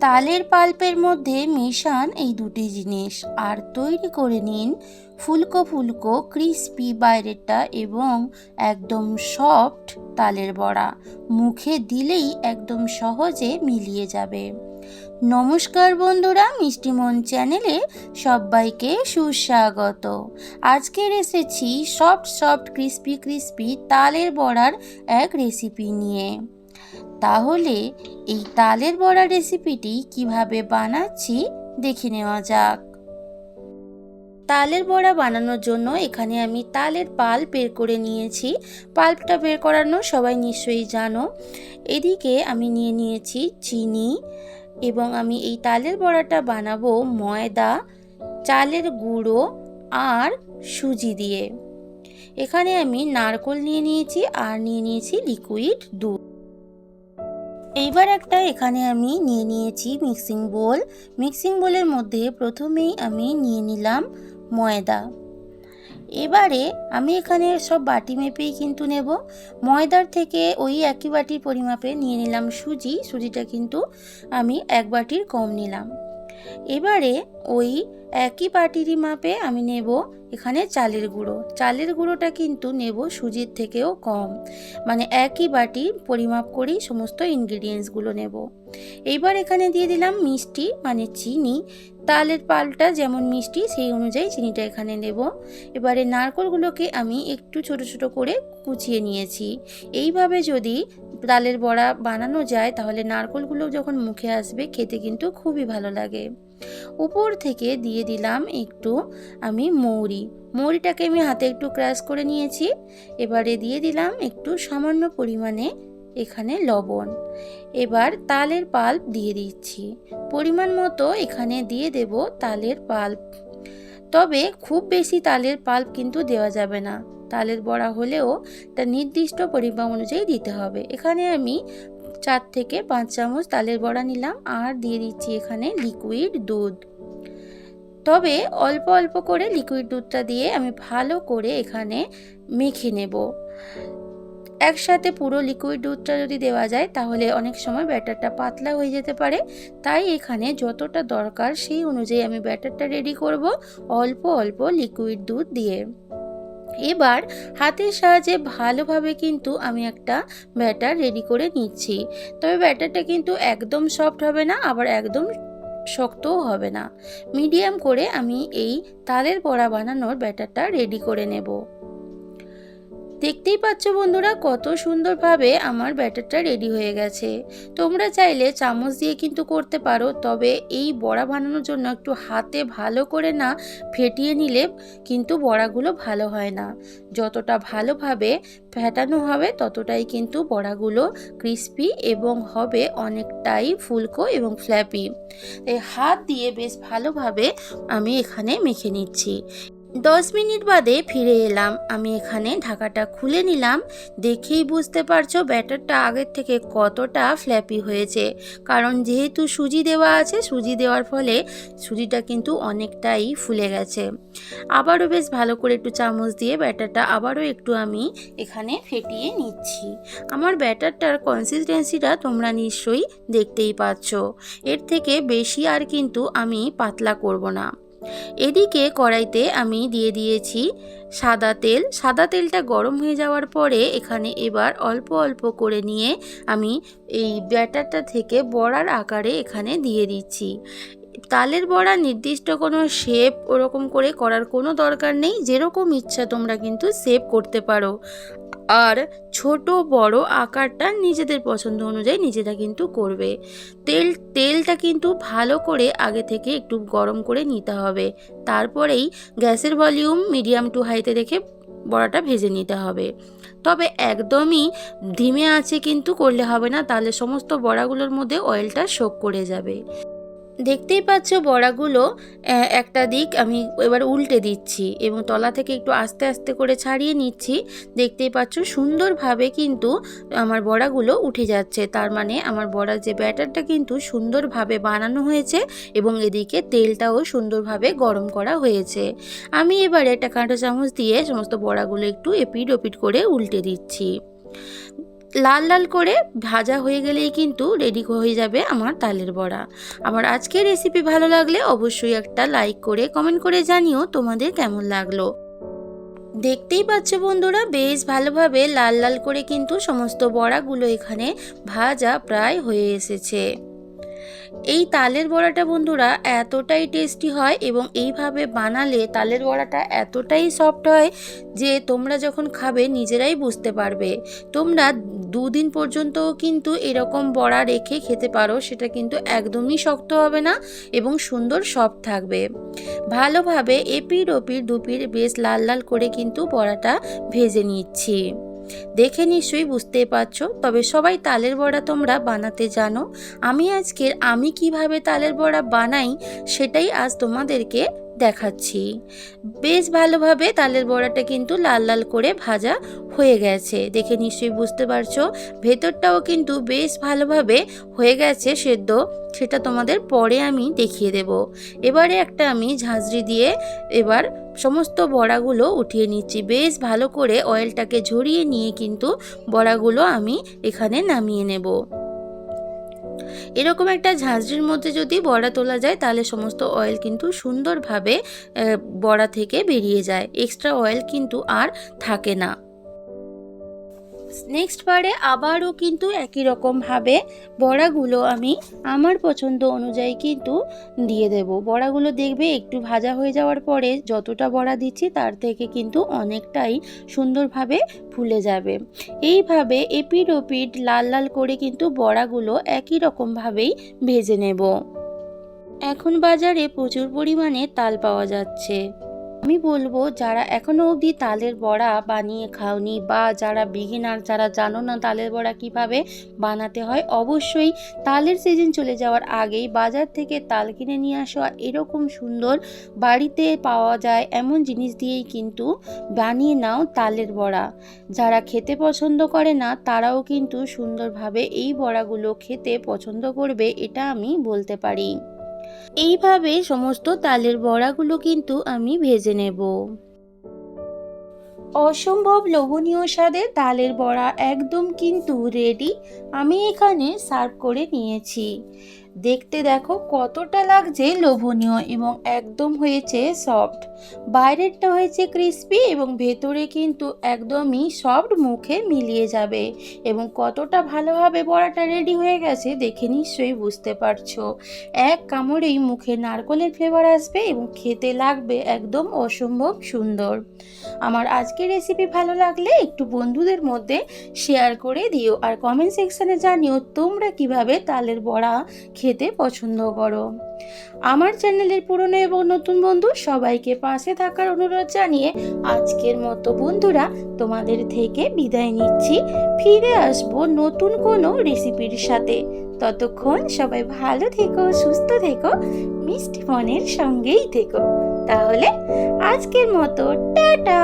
তালের পাল্পের মধ্যে মেশান এই দুটি জিনিস আর তৈরি করে নিন ফুলকো ফুলকো ক্রিস্পি বাইরেরটা এবং একদম সফট তালের বড়া। মুখে দিলেই একদম সহজে মিলিয়ে যাবে। নমস্কার বন্ধুরা মিষ্টিমন চ্যানেলে সবাইকে সুস্বাগত। আজকের এসেছি সফট সফট ক্রিস্পি ক্রিস্পি তালের বড়ার এক রেসিপি নিয়ে। তাহলে এই তালের বড়া রেসিপিটি কীভাবে বানাচ্ছি দেখে নেওয়া যাক। তালের বড়া বানানোর জন্য এখানে আমি তালের পাল্প বের করে নিয়েছি। পাল্পটা বের করানো সবাই নিশ্চয়ই জানো। এদিকে আমি নিয়ে নিয়েছি চিনি এবং আমি এই তালের বড়াটা বানাবো ময়দা, চালের গুঁড়ো আর সুজি দিয়ে। এখানে আমি নারকোল নিয়ে নিয়েছি আর নিয়ে নিয়েছি লিকুইড দুধ। এইবার একটা এখানে আমি নিয়ে নিয়েছি মিক্সিং বোল। মিক্সিং বোলের মধ্যে প্রথমেই আমি নিয়ে নিলাম ময়দা। এবারে আমি এখানে সব বাটি মেপেই কিন্তু নেব। ময়দার থেকে ওই একই বাটির পরিমাপে নিয়ে নিলাম সুজি। সুজিটা কিন্তু আমি এক বাটির কম নিলাম। এবারে ওই একই বাটিরই মাপে আমি নেব এখানে চালের গুঁড়ো। চালের গুঁড়োটা কিন্তু নেব সুজির থেকেও কম। মানে একই বাটির পরিমাপ করেই সমস্ত ইনগ্রিডিয়েন্টসগুলো নেব। এইবার এখানে দিয়ে দিলাম মিষ্টি মানে চিনি। তালের পালটা যেমন মিষ্টি, সেই অনুযায়ী চিনিটা এখানে নেব। এবারে নারকলগুলোকে আমি একটু ছোট ছোট করে কুচিয়ে নিয়েছি। এইভাবে যদি তালের বড়া বানানো যায়, তাহলে নারকলগুলো যখন মুখে আসবে, খেতে কিন্তু খুবই ভালো লাগে। উপর থেকে দিয়ে দিলাম একটু আমি মৌরি। মৌরিটাকে আমি হাতে একটু ক্রাশ করে নিয়েছি। এবারে দিয়ে দিলাম একটু সামান্য পরিমাণে এখানে লবণ। এবার তালের পাল্প দিয়ে দিচ্ছি। পরিমাণ মতো এখানে দিয়ে দেব তালের পাল্প। তবে খুব বেশি তালের পাল্প কিন্তু দেওয়া যাবে না। তালের বড়া হলেও তা নির্দিষ্ট পরিমাণ অনুযায়ী দিতে হবে। এখানে আমি চার থেকে পাঁচ চামচ তালের বড়া নিলাম আর দিয়ে দিচ্ছি এখানে লিকুইড দুধ। তবে অল্প অল্প করে লিকুইড দুধটা দিয়ে আমি ভালো করে এখানে মেখে নেব। একসাথে পুরো লিকুইড দুধটা যদি দেওয়া যায়, তাহলে অনেক সময় ব্যাটারটা পাতলা হয়ে যেতে পারে। তাই এখানে যতটা দরকার সেই অনুযায়ী আমি ব্যাটারটা রেডি করব অল্প অল্প লিকুইড দুধ দিয়ে। এবার হাতের সাহায্যে ভালোভাবে কিন্তু আমি একটা ব্যাটার রেডি করে নিচ্ছি। তবে ব্যাটারটা কিন্তু একদম সফট হবে না, আবার একদম শক্তও হবে না। মিডিয়াম করে আমি এই তালের বড়া বানানোর ব্যাটারটা রেডি করে নেব। দেখতেই পাচ্ছ বন্ধুরা, কত সুন্দরভাবে আমার ব্যাটারটা রেডি হয়ে গেছে। তোমরা চাইলে চামচ দিয়ে কিন্তু করতে পারো, তবে এই বড়া বানানোর জন্য একটু হাতে ভালো করে না ফেটিয়ে নিলে কিন্তু বড়াগুলো ভালো হয় না। যতটা ভালোভাবে ফেটানো হবে, ততটাই কিন্তু বড়াগুলো ক্রিস্পি এবং হবে অনেকটাই ফুলকো এবং ফ্ল্যাপি হাত দিয়ে বেশ ভালোভাবে আমি এখানে মেখে নিচ্ছি। দশ মিনিট বাদে ফিরে এলাম। আমি এখানে ঢাকাটা খুলে নিলাম। দেখেই বুঝতে পারছ ব্যাটারটা আগের থেকে কতটা ফ্ল্যাপি হয়েছে। কারণ যেহেতু সুজি দেওয়া আছে, সুজি দেওয়ার ফলে সুজিটা কিন্তু অনেকটাই ফুলে গেছে। আবারও বেশ ভালো করে একটু চামচ দিয়ে ব্যাটারটা আবারও একটু আমি এখানে ফেটিয়ে নিচ্ছি। আমার ব্যাটারটার কনসিস্টেন্সিটা তোমরা নিশ্চয়ই দেখতেই পাচ্ছ। এর থেকে বেশি আর কিন্তু আমি পাতলা করব না। এদিকে কড়াইতে আমি দিয়ে দিয়েছি সাদা তেল। সাদা তেলটা গরম হয়ে যাওয়ার পরে এখানে এবার অল্প অল্প করে নিয়ে আমি এই ব্যাটারটা থেকে বড়ার আকারে এখানে দিয়ে দিচ্ছি। তালের বড়া নির্দিষ্ট কোনো শেপ ওরকম করে করার কোনো দরকার নেই। যেরকম ইচ্ছা তোমরা কিন্তু শেপ করতে পারো। আর ছোট, বড় আকারটা নিজেদের পছন্দ অনুযায়ী নিজেরা কিন্তু করবে। তেল, তেলটা কিন্তু ভালো করে আগে থেকে একটু গরম করে নিতে হবে। তারপরেই গ্যাসের ভলিউম মিডিয়াম টু হাইতে রেখে বড়াটা ভেজে নিতে হবে। তবে একদমই ধিমে আছে কিন্তু করলে হবে না, তাহলে সমস্ত বড়াগুলোর মধ্যে অয়েলটা শোক করে যাবে। দেখতেই পাচ্ছ বড়াগুলো একটা দিক আমি এবার উল্টে দিচ্ছি এবং তলা থেকে একটু আস্তে আস্তে করে ছাড়িয়ে নিচ্ছি। দেখতেই পাচ্ছ সুন্দরভাবে কিন্তু আমার বড়াগুলো উঠে যাচ্ছে। তার মানে আমার বড়ার যে ব্যাটারটা কিন্তু সুন্দরভাবে বানানো হয়েছে এবং এদিকে তেলটাও সুন্দরভাবে গরম করা হয়েছে। আমি এবারে একটা কাঁটা চামচ দিয়ে সমস্ত বড়াগুলো একটু এপিট ওপিট করে উল্টে দিচ্ছি। লাল লাল করে ভাজা হয়ে গেলেই কিন্তু রেডি হয়ে যাবে আমার তালের বড়া। আমার আজকের রেসিপি ভালো লাগলে অবশ্যই একটা লাইক করে কমেন্ট করে জানিও তোমাদের কেমন লাগল। দেখতেই পাচ্ছ বন্ধুরা, বেশ ভালোভাবে লাল লাল করে কিন্তু সমস্ত বড়াগুলো এখানে ভাজা প্রায় হয়ে এসেছে। এই তালের বড়াটা বন্ধুরা এতটাই টেস্টি হয় এবং এইভাবে বানালে তালের বড়াটা এতটাই সফট হয় যে তোমরা যখন খাবে নিজেরাই বুঝতে পারবে। তোমরা দুদিন পর্যন্তও কিন্তু এরকম বড়া রেখে খেতে পারো, সেটা কিন্তু একদমই শক্ত হবে না এবং সুন্দর সফট থাকবে। ভালোভাবে এপির ওপির দুপির বেশ লাল লাল করে কিন্তু বড়াটা ভেজে নিচ্ছি। দেখে নিশ্চয়ই বুঝতে পারছ। তবে সবাই তালের বড়া তোমরা বানাতে জানো। আমি আজকের আমি কীভাবে তালের বড়া বানাই সেটাই আজ তোমাদেরকে দেখাচ্ছি। বেশ ভালোভাবে তালের বড়াটা কিন্তু লাল লাল করে ভাজা হয়ে গেছে। দেখে নিশ্চয়ই বুঝতে পারছ, ভেতরটাও কিন্তু বেশ ভালোভাবে হয়ে গেছে সেদ্ধ। সেটা তোমাদের পরে আমি দেখিয়ে দেব। এবারে একটা আমি ঝাঁঝরি দিয়ে এবার সমস্ত বড়াগুলো উঠিয়ে নিচ্ছি। বেশ ভালো করে অয়েলটাকে ঝরিয়ে নিয়ে কিন্তু বড়াগুলো আমি এখানে নামিয়ে নেব। এরকম একটা ঝাঁঝরির মধ্যে যদি বড়া তোলা যায়, তাহলে সমস্ত অয়েল কিন্তু সুন্দরভাবে বড়া থেকে বেরিয়ে যায়। এক্সট্রা অয়েল কিন্তু আর থাকে না। নেক্সট বারে আবারও কিন্তু একই রকমভাবে বড়াগুলো আমি আমার পছন্দ অনুযায়ী কিন্তু দিয়ে দেব। বড়াগুলো দেখবে একটু ভাজা হয়ে যাওয়ার পরে যতটা বড়া দিচ্ছি তার থেকে কিন্তু অনেকটাই সুন্দরভাবে ফুলে যাবে। এইভাবে এপিড ওপিড লাল লাল করে কিন্তু বড়াগুলো একই রকমভাবেই ভেজে নেব। এখন বাজারে প্রচুর পরিমাণে তাল পাওয়া যাচ্ছে। আমি বলব, যারা এখনও অবধি তালের বড়া বানিয়ে খাওনি বা যারা বিগিনার যারা জানো না তালের বড়া কীভাবে বানাতে হয়, অবশ্যই তালের সিজন চলে যাওয়ার আগেই বাজার থেকে তাল কিনে নিয়ে আসা এরকম সুন্দর বাড়িতে পাওয়া যায় এমন জিনিস দিয়েই কিন্তু বানিয়ে নাও তালের বড়া। যারা খেতে পছন্দ করে না, তারাও কিন্তু সুন্দরভাবে এই বড়াগুলো খেতে পছন্দ করবে, এটা আমি বলতে পারি। এইভাবে সমস্ত তালের বড়াগুলো কিন্তু আমি ভেজে নেব। অসম্ভব লোভনীয় স্বাদে তালের বড়া একদম কিন্তু রেডি আমি এখানে সার্ভ করে নিয়েছি। দেখতে দেখো কতটা লাগছে লোভনীয় এবং একদম হয়েছে সফট বাইরেরটা হয়েছে ক্রিস্পি এবং ভেতরে কিন্তু একদমই সফট মুখে মিলিয়ে যাবে এবং কতটা ভালোভাবে বড়াটা রেডি হয়ে গেছে দেখে নিশ্চয়ই বুঝতে পারছ। এক কামড়েই মুখে নারকলের ফ্লেভার আসবে এবং খেতে লাগবে একদম অসম্ভব সুন্দর। আমার আজকের রেসিপি ভালো লাগলে একটু বন্ধুদের মধ্যে শেয়ার করে দিও আর কমেন্ট সেকশানে জানিও তোমরা কীভাবে তালের বড়া খেতে পছন্দ করো। আমার চ্যানেলের পুরনো এবং নতুন বন্ধু সবাইকে পাশে থাকার অনুরোধ জানিয়ে আজকের মতো বন্ধুরা তোমাদের থেকে বিদায় নিচ্ছি। ফিরে আসব নতুন কোনো রেসিপির সাথে। ততক্ষণ সবাই ভালো থেকো, সুস্থ থেকো, মিষ্টি মনের সঙ্গেই থেকো। তাহলে আজকের মতো, টাটা!